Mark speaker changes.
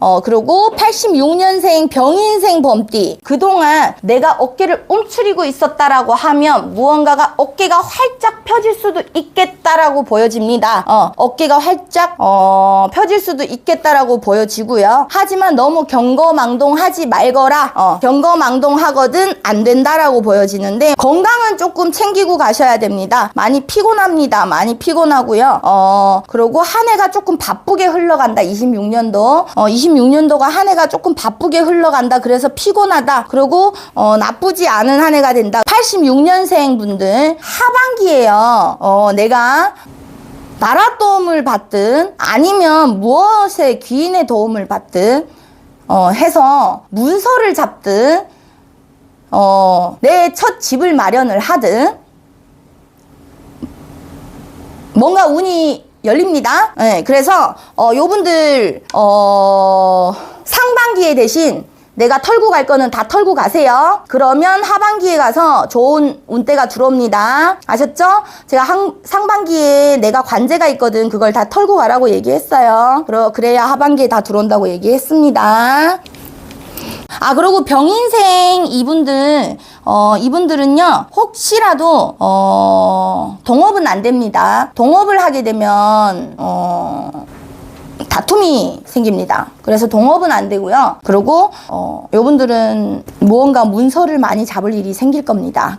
Speaker 1: 어, 그리고 86년생 병인생 범띠. 그동안 내가 어깨를 움츠리고 있었다라고 하면 무언가가 어깨가 활짝 펴질 수도 있 겠다라고 보여집니다. 어, 어깨가 활짝, 어, 펴질 수도 있겠다라고 보여지고요. 하지만 너무 경거망동하지 말거라. 어, 경거망동하거든 안 된다라고 보여지는데 건강은 조금 챙기고 가셔야 됩니다. 많이 피곤합니다. 많이 피곤하고요. 어, 그리고 한 해가 조금 바쁘게 흘러간다. 26년도. 어, 26년도가 한 해가 조금 바쁘게 흘러간다. 그래서 피곤하다. 그리고 어, 나쁘지 않은 한 해가 된다. 86년생 분들 하반기에요. 어, 내가 나라 도움을 받든 아니면 무엇에 귀인의 도움을 받든 어, 해서 문서를 잡든 어, 내 첫 집을 마련을 하든 뭔가 운이 열립니다. 네, 그래서 어, 요분들 어, 상반기에 대신 내가 털고 갈 거는 다 털고 가세요. 그러면 하반기에 가서 좋은 운대가 들어옵니다. 아셨죠? 제가 한, 상반기에 내가 관제가 있거든. 그걸 다 털고 가라고 얘기했어요. 그러, 그래야 하반기에 다 들어온다고 얘기했습니다. 아, 그리고 병인생 이분들, 어, 이분들은요, 혹시라도, 어, 동업은 안 됩니다. 동업을 하게 되면, 어, 다툼이 생깁니다. 그래서 동업은 안 되고요. 그리고, 어, 요분들은 무언가 문서를 많이 잡을 일이 생길 겁니다.